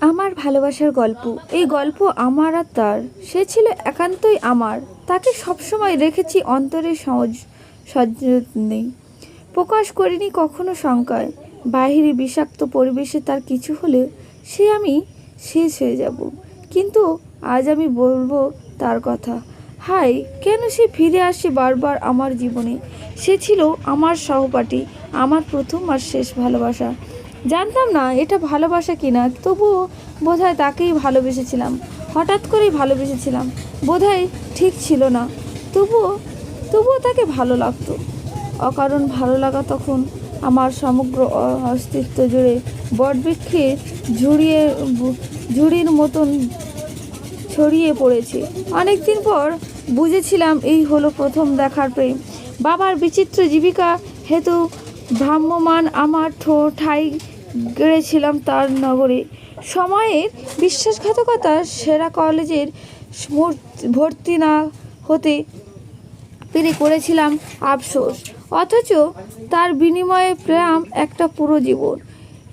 আমার ভালোবাসার গল্প। এই গল্প আমার আর তার। সে ছিল একান্তই আমার। তাকে সবসময় রেখেছি অন্তরের সহজ নেই প্রকাশ করিনি কখনো শঙ্কায়। বাহিরে বিষাক্ত পরিবেশে তার কিছু হলে সে আমি শেষ হয়ে যাব। কিন্তু আজ আমি বলব তার কথা। হাই কেন সে ফিরে আসে বারবার আমার জীবনে? সে ছিল আমার সহপাঠী, আমার প্রথম আর শেষ ভালোবাসা। জানতাম না এটা ভালোবাসা কিনা, তবুও বোধহয় তাকেই ভালোবেসেছিলাম। হঠাৎ করেই ভালোবেসেছিলাম। বোধহয় ঠিক ছিল না। তবুও তবুও তাকে ভালো লাগতো। অকারণ ভালো লাগা তখন আমার সমগ্র অস্তিত্ব জুড়ে বটবৃক্ষে ঝুড়িয়ে, ঝুড়ির মতন ছড়িয়ে পড়েছে। অনেকদিন পর বুঝেছিলাম এই হলো প্রথম দেখার প্রেম। বাবার বিচিত্র জীবিকা হেতু ভ্রাম্যমান আমার ঠাই গেড়েছিলাম তার নগরে। সময়ের বিশ্বাসঘাতকতা সেরা কলেজের ভর্তি না হতে পেরে করেছিলাম আফসোস। অথচ তার বিনিময়ে প্রেম একটা পুরো জীবন।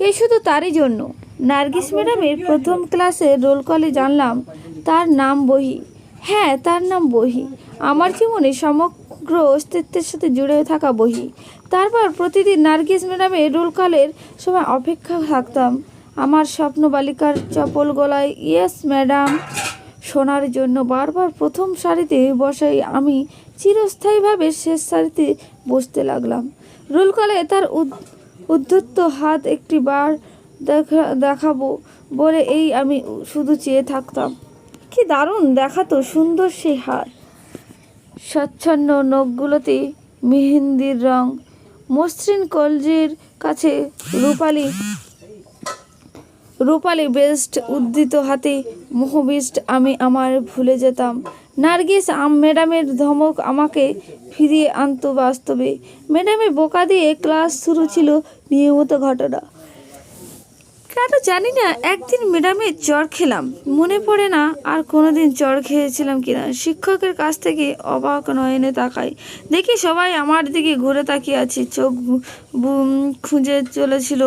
এই শুধু তারই জন্য। নার্গিস ম্যাডামের প্রথম ক্লাসে রোল কলে জানলাম তার নাম বহি। হ্যাঁ তার নাম বহি। আমার জীবনে সমগ্র অস্তিত্বের সাথে জুড়ে থাকা বহি। তারপর প্রতিদিন নার্গিস ম্যাডামের রোল কলের সময় অপেক্ষা থাকতাম। আমার স্বপ্ন বালিকার চপল গলায়, ইয়েস, ম্যাডাম। শোনার জন্য বারবার প্রথম সারিতে বসাই আমি চিরস্থায়ীভাবে শেষ সারিতে বসতে লাগলাম। রোল কলে তার উদ- উদ্ধত্ত হাত একটি বার দেখা, দেখাবো বলে এই আমি শুধু চেয়ে থাকতাম। কি দারুণ দেখাতো সুন্দর সেই হাত। স্বচ্ছন্ন নখগুলোতে মেহেন্দির রং মসৃণ কলজির কাছে রূপালি রূপালি বেস্ট উদ্ধৃত হাতে মোহবিষ্ট আমি আমার ভুলে যেতাম। নার্গিস আম, ম্যাডামের ধমক আমাকে ফিরিয়ে আনত বাস্তবে। ম্যাডামে বোকা দিয়ে ক্লাস শুরু ছিল নিয়মিত ঘটনা। কেন জানি না, একদিন ম্যাডামের জ্বর খেলাম। মনে পড়ে না আর কোনোদিন জ্বর খেয়েছিলাম কিনা। শিক্ষকের কাছ থেকে অবাক নয়নে তাকাই। দেখি সবাই আমার দিকে ঘুরে তাকিয়ে আছে। চোখ খুঁজে চলেছিল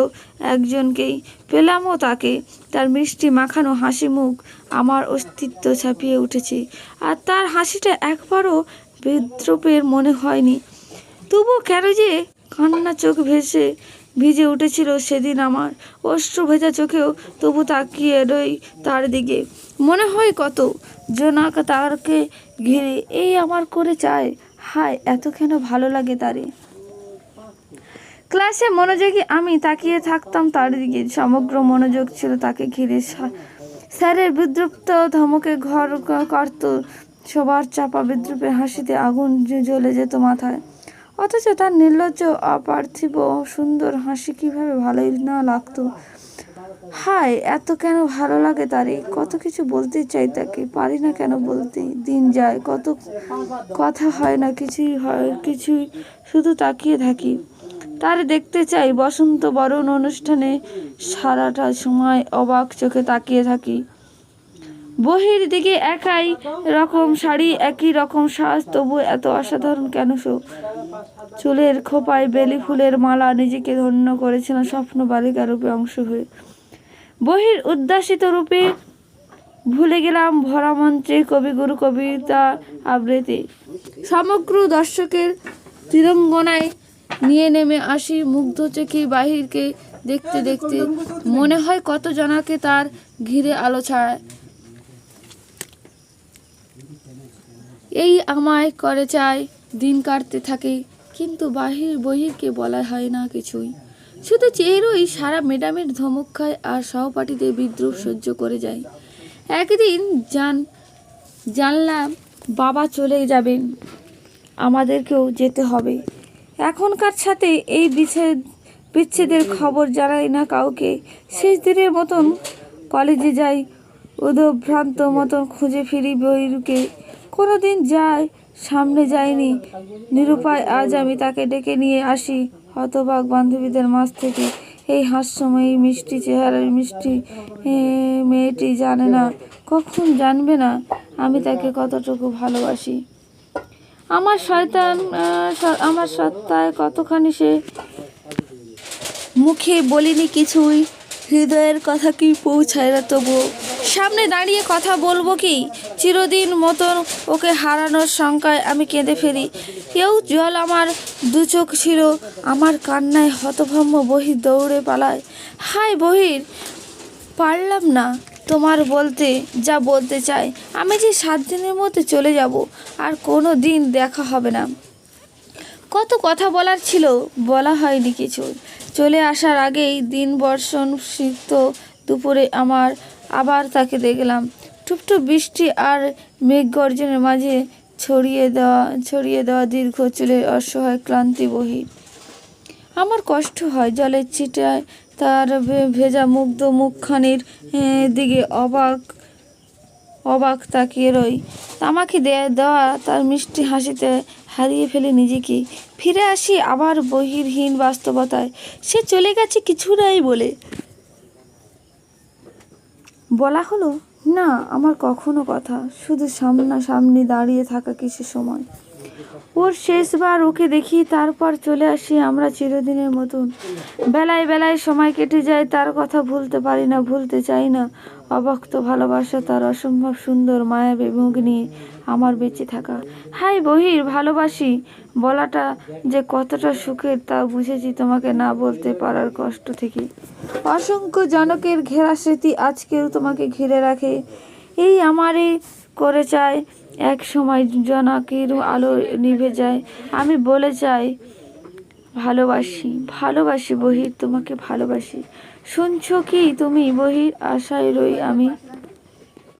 একজনকেই। পেলামও তাকে। তার মিষ্টি মাখানো হাসি মুখ আমার অস্তিত্ব ছাপিয়ে উঠেছে। আর তার হাসিটা একবারও বিদ্রুপের মনে হয়নি। তবু কেন যে কান্না চোখ ভেসে ভিজে উঠেছিল সেদিন আমার। অশ্রু ভেজা চোখেও তবু তাকিয়ে রই তার দিকে। মনে হয় কত, জোনাক তারকে ঘিরে, এই আমার করে চায়। হায়, এত কেন ভালো লাগে তারে? ক্লাসে মনোযোগী আমি তাকিয়ে থাকতাম তার দিকে। সমগ্র মনোযোগ ছিল তাকে ঘিরে। স্যারের বিদ্রুপ্ত ধমকে ঘর করত। সবার চাপা বিদ্রুপের হাসিতে আগুন জ্বলে যেত মাথায়। অথচ তার নির্লজ্জ অপার্থিব সুন্দর হাসি কীভাবে ভালোই না লাগতো? হায়, এত কেন ভালো লাগে তারে? কত কিছু বলতে চাই তাকে, পারি না কেন বলতে? দিন যায়, কত কথা হয় না, কিছুই হয়, কিছুই শুধু তাকিয়ে থাকি। তারে দেখতে চাই, বসন্ত বরণ অনুষ্ঠানে সারাটা সময় অবাক চোখে তাকিয়ে থাকি। বহির দিকে একাই রকম শাড়ি, একই রকম সাজ, তবু এত অসাধারণ কেন সো চুলের খোপায় বেলি ফুলের মালা নিজেকে ধন্য করেছিল স্বপ্ন বালিকা রূপে অংশ হয়ে। বহির উদ্দাসিত রূপে ভুলে গেলাম ভরা মঞ্চে কবিগুরু কবিতা আবৃত্তি। সমগ্র দর্শকের তিরঙ্গনায় নিয়ে নেমে আসি মুগ্ধ চোখে বাহিরকে দেখতে দেখতে। মনে হয় কত জনাকে তার ঘিরে আলো ছাড়ায় এই আমায় করে চায় দিন কাটতে থাকে, কিন্তু বাহির বহিরকে বলা হয় না কিছুই। শুধু চেয়েরই সারা ম্যাডামের ধমক খায় আর সহপাঠীদের বিদ্রুপ সহ্য করে যায়। একদিন জান, জানলাম বাবা চলে যাবেন, আমাদেরকেও যেতে হবে। এখনকার সাথে এই বিচ্ছেদ, বিচ্ছেদের খবর জানাই না কাউকে। শেষ দিনের মতন কলেজে যাই, উদভ্রান্ত মতন খুঁজে ফিরি বইরুকে। কোনো দিন যায় সামনে যায়নি নিরুপায়, আজ আমি তাকে ডেকে নিয়ে আসি। হতবাক বান্ধবীদের মাঝ থেকে এই হাস্যময়ী মিষ্টি চেহারার মিষ্টি মেয়েটি জানে না, কখন জানবে না আমি তাকে কতটুকু ভালোবাসি। আমার শয়তান আমার সত্তায় কতখানি সে মুখে বলিনি কিছুই, হৃদয়ের কথা কি পৌঁছায় না তবুও। সামনে দাঁড়িয়ে কথা বলব কি? চিরদিন মতন ওকে হারানোর শঙ্কায় আমি কেঁদে ফেলি। কেউ জল আমার দু চোখ ছিল, আমার কান্নায় হতভম্ব বহির দৌড়ে পালায়। হাই বহির, পারলাম না তোমার বলতে যা বলতে চাই। আমি যে সাত দিনের মধ্যে চলে যাব, আর কোনো দিন দেখা হবে না। কত কথা বলার ছিল, বলা হয়নি কিছু। চলে আসার আগেই দিন বর্ষণ সিক্ত দুপুরে আমার, আবার তাকে দেখলাম। টুপটুপ বৃষ্টি আর মেঘ গর্জনের মাঝে ছড়িয়ে দেওয়া ছড়িয়ে দেওয়া দীর্ঘ চুলের অসহায় ক্লান্তি বহি আমার কষ্ট হয় জলের ছিটায়, তার ভেজা মুগ্ধ মুখখানির দিকে অবাক অবাক তাকিয়ে রই। আমাকে দে- দেওয়া তার মিষ্টি হাসিতে হারিয়ে ফেলে নিজেকে। ফিরে আসি আবার বহির্হীন বাস্তবতায়। সে চলে গেছে কিছু নাই বলে। বলা হলো না, আমার কখনো কথা। শুধু সামনাসামনি দাঁড়িয়ে থাকা কিছু সময়? ওর শেষবার ওকে দেখি, তারপর চলে আসি আমরা চিরদিনের মতন। বেলায় বেলায় সময় কেটে যায়, তার কথা ভুলতে পারি না, ভুলতে চাই না। অবক্ত ভালোবাসা তার অসম্ভব সুন্দর, মায়াবী মুখ নিয়ে আমার বেঁচে থাকা। হাই বহির, ভালোবাসি। বলাটা যে কতটা সুখের তা বুঝেছি তোমাকে না বলতে পারার কষ্ট থেকে। অসংখ্য জনকের ঘেরা স্মৃতি আজকেও তোমাকে ঘিরে রাখে। এই আমারই করে চায়, এক সময় জনকের আলো নিভে যায়। আমি বলে চাই, ভালোবাসি ভালোবাসি বহির, তোমাকে ভালোবাসি। শুনছো কি তুমি বহির আশায় রই আমি?